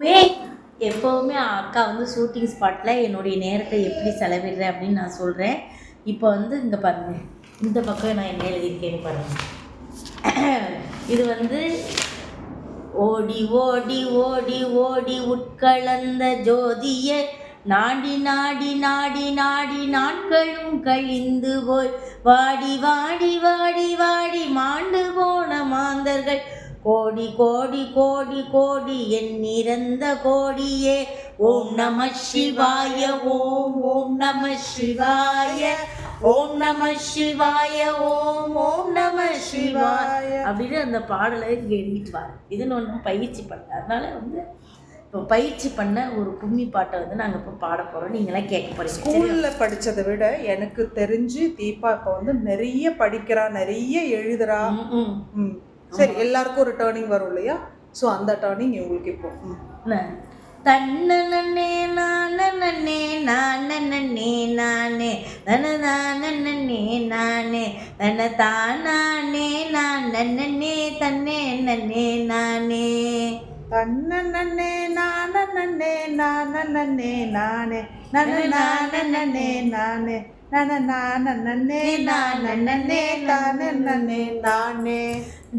ஏய் எப்போவுமே அக்கா வந்து ஷூட்டிங் ஸ்பாட்டில் என்னுடைய நேரத்தை எப்படி செலவிடுறேன் அப்படின்னு நான் சொல்கிறேன் இப்போ வந்து இங்கே பாருங்க. இந்த பக்கம் நான் என்ன எழுதியிருக்கேன்னு பாருங்க. இது வந்து ஓடி ஓடி ஓடி ஓடி உட்கலந்த ஜோதிய நாடி நாடி நாடி நாடி நாட்களும் கழிந்து போய். வாடி வாடி வாடி வாடி மாண்டு போன கோடி கோடி கோடி கோடி என் நிறந்த கோடியே. ஓம் நம சிவாய ஓம் ஓம் நம சிவாய. ஓம் நம சிவாய ஓம் ஓம் நம சிவாய. அப்படின்னு அந்த பாடலை இங்கே எழுதிட்டு வார். இதுன்னு ஒன்று பயிற்சி பண்ண அதனால வந்து இப்போ பயிற்சி பண்ண ஒரு கும்மி பாட்டை வந்து நாங்கள் இப்போ பாட போகிறோம் நீங்களாம் கேட்க போகிறீங்க ஸ்கூல்ல படிச்சதை விட எனக்கு தெரிஞ்சு தீபா இப்போ வந்து நிறைய படிக்கிறா நிறைய எழுதுறா. சரி எல்லாருக்கும் ஒரு டேர்னிங் வரும் இல்லையா ஸோ அந்த டேர்னிங் இவங்களுக்கு இப்போ. தன்னே நானே நானே நானே நானே நானே தன நானே தன்னே நன்னே நானே தன்னன்னே நானன்னே நானன்னே நானே நனநானன்னே நானே நனநானன்னே நானன்னே தானன்னே நானே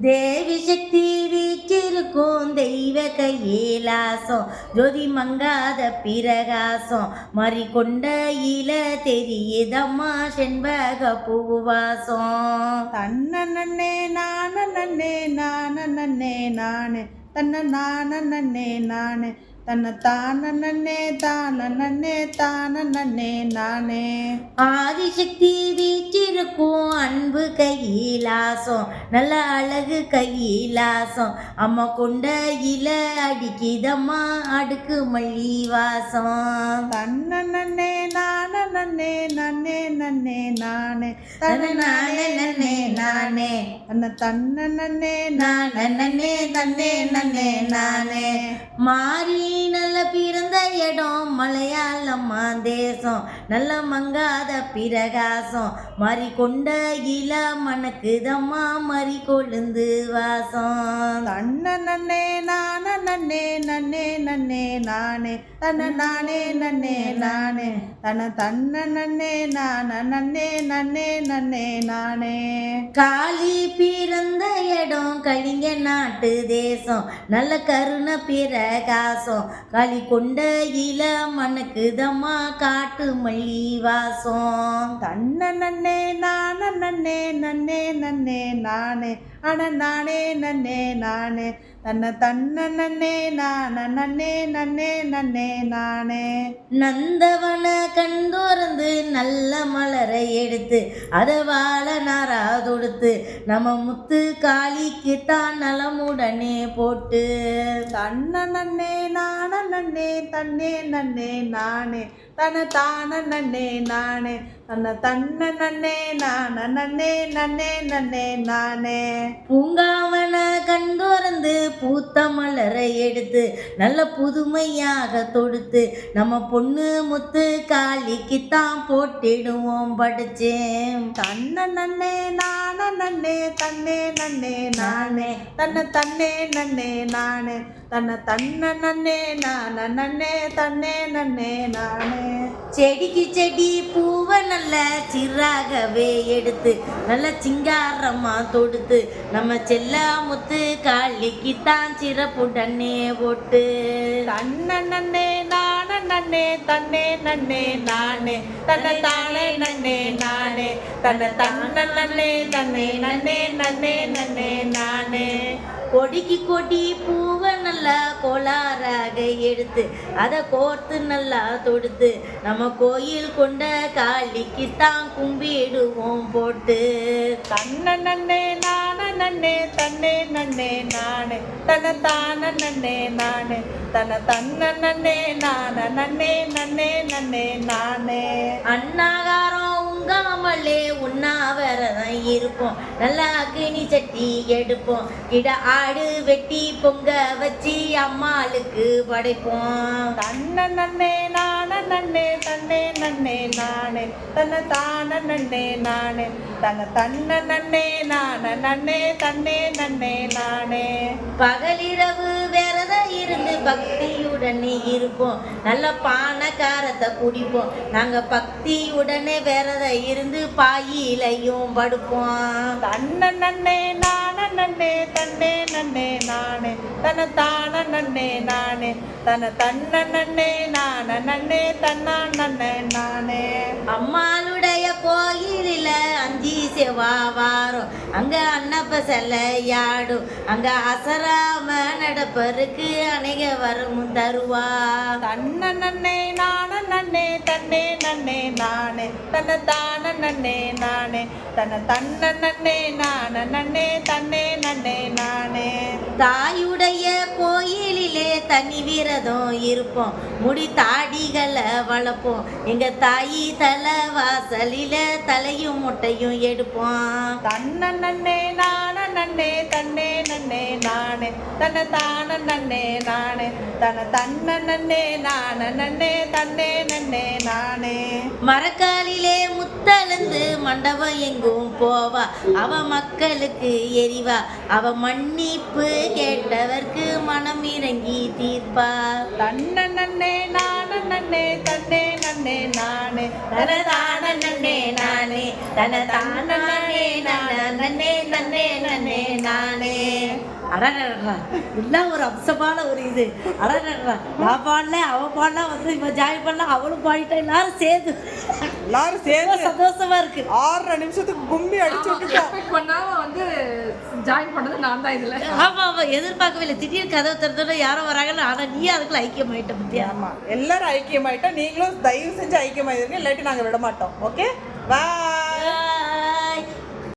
தேவி சக்தி வீற்றிருக்கும் தெய்வ கையிலாசம் ஜோதி மங்காத பிரகாசம். மறிகொண்ட இல தெரியுதம்மா செண்பக பூவாசம். தன்னன்னே நானன்னே நானன்னே நானே தன்ன நானன்னே நானே தன்ன தானன்னே தானன்னே தானன்னே நானே. ஆதிசக்தி வீற்றிருக்கும் அன்பு கையிலாசம் நல்ல அழகு கையிலாசம். அம்மா கொண்ட இல அடிக்குதம்மா அடுக்கு மல்லி வாசம். தன்னன்னே நானன்னே நன்னே நன்னே நானே. தன நானே நன்னே நானே. தன்ன தன்னன்னே நானே தன்னே நன்னே நானே. மாறி நல்ல பிறந்த இடம் மலையாளம்மா தேசம் நல்ல மங்காத பிரகாசம். மறி கொண்ட இள மணக்குதம்மா மறி கொழுந்து வாசம் தன்னன்னே நானன்னே நன்னே நன்னே நானே. தன்ன நானே நன்னே நானே. தன தன்னன்னே நானன்னே நன்னே நன்னே நானே. காளி பிறந்த இடம் கலிங்க நாட்டு தேசம். நல்ல கருண பிரகாசம். களி கொண்ட இள மணக்குதம்மா காட்டு மல்லி வாசம். தன்ன நன்னே நான நன்னே நன்னே நன்னே நானே. அன நானே நன்னே நானே. தன்ன தன்னன்னே நானன்னே நன்னே நன்னே நானே. நந்தவன கண்டோர்ந்து நல்ல மலரை எடுத்து அதை வாழ நாரா தொடுத்து நம்ம முத்து காளிக்கு தான் நலமுடனே போட்டு. தன்னன்னே நானன்னே தன்னே நன்னே நானே. தன தான நன்னே நானே. தன்ன தன்ன நன்னே நானன்னே நன்னே நன்னே நானே. பூங்காவன கண்டோர்ந்து பூத்த மலரை எடுத்து நல்ல புதுமையாக தொடுத்து நம்ம பொண்ணு முத்து காளிக்கு தான் போட்டிடுவோம் படிச்சேன் தன்ன நன்னே நான நன்னே தன்னே நன்னே நானே. தன்னை தன்னே நன்னே நானே. தன்னை தன்ன நன்னே நான நன்னே தன்னே நன்னே நானே. செடிக்கு செடி பூவை நல்ல சிறாகவே எடுத்து நல்ல சிங்காரமாக தொடுத்து நம்ம செல்லாமுத்து காளிக்கு தான் போட்டு. தன்ன நன்னே நான் நன்னே தன்னே நன்னே நானே. தன்னை தானே நன்னே தன்ன தன்ன நன்னே நன்னே நன்னே நன்னே நானே. கொடிக்கு கொடி பூவை நல்லா கோளாறாக எடுத்து அதை கோர்த்து நல்லா தொடுத்து நம்ம கோயில் கொண்ட காளிக்கு தான் கும்பிடுவோம் போட்டு. தன்ன நன்னே நான நன்னே தன்னே நன்னே நானே. தன தான நன்னே நானே. தன தன்ன நன்னே நான நன்னே நன்னே நன்னே நானே. அண்ணா உங்காமலே உண்ணாவிரதம் இருப்போம். நல்லா அக்னி சட்டி எடுப்போம். கிட ஆடு வெட்டி பொங்க வச்சு அம்மாளுக்கு படைப்போம். தன்ன நன்னே நான நன்னே தன்னே நன்னே நானே. தன்ன தான நன்னே நானே. தன்ன தன்ன நன்னே நான நன்னே தன்னே நன்னே நானே. இருந்து பக்தியுடனே இருப்போம். நல்ல பானக்காரத்தை குடிப்போம். நாங்கள் பக்தியுடனே விரத இருந்து பாயிலையும் படுப்போம். அண்ணன் அண்ணே நான் நன்னே தன்னே நன்னே நானே. தன தான நன்னே நானே. தன தன்ன நன்னே நான. நன்னே தன்னா நன்னே நானே. அம்மாளுடைய கோயிலில் அஞ்சு செவ்வா வாரம் அங்க அன்னப்ப செல்லையாடும் அங்க அசராம நடப்பருக்கு அநேக வரமும் தருவா. தன்ன நன்னே நான நன்னே தன்னே நன்னே நானே. தன்ன தான நன்னே நானே. தன தன்ன நன்னே நான நன்னே தன்னே நன்னே நானே. தாயுடைய கோயிலிலே தனி விரதம் இருப்போம். முடி தாடிகளை வளர்ப்போம். எங்க தாயி தலை வாசலில தலையும் முட்டையும் எடுப்போம். தன்ன நன்னே நான நன்னே தன்னே நன்னே நானே. தன தான நன்னே நானே. தன தன்ன நன்னே நான. நன்னே தன்னே நன்னே நானே. மரக்காலிலே முத்தளந்து மண்டபம் எங்கும் போவா. அவ மக்களுக்கு எரிவா அவ மன்னிப்பு கேட்டவர்க்கு மனம் இறங்கி தீர்ப்பா. தன்ன நன்னே நான நன்னே தன்னே நன்னே நானே. தன தான நன்னே நானே. தன தான நன்னே நான. நன்னே நன்னே நன்னே நானே. அடடா எல்லாம் ஒரு அம்சமான ஒரு இது. அடடா நான் பாடல அவ பாடல வந்து இப்ப ஜாயின் பண்ணல அவளும் பாடிட்டா எல்லாரும் சேர்ந்து. எல்லாரும் சேர்ந்து சந்தோஷமா இருக்கு. ஆறரை நிமிஷத்துக்கு கும்மி அடிச்சு எக்ஸ்பெக்ட் பண்ணாம வந்து ஜாயின் பண்ணது நான் தான் இதுல. ஆமா ஆமா. எதிர்பார்க்கவே இல்லை திடீர்னு கதவு திறந்தோட யாரோ வராங்கன்னு ஆனா நீ அதுக்குள்ள ஐக்கியமாயிட்ட பத்தியா? ஆமா. எல்லாரும் ஐக்கியமாயிட்டா நீங்களும் தயவு செஞ்சு ஐக்கியமாயிருங்க இல்லாட்டி நாங்க விட மாட்டோம். Okay bye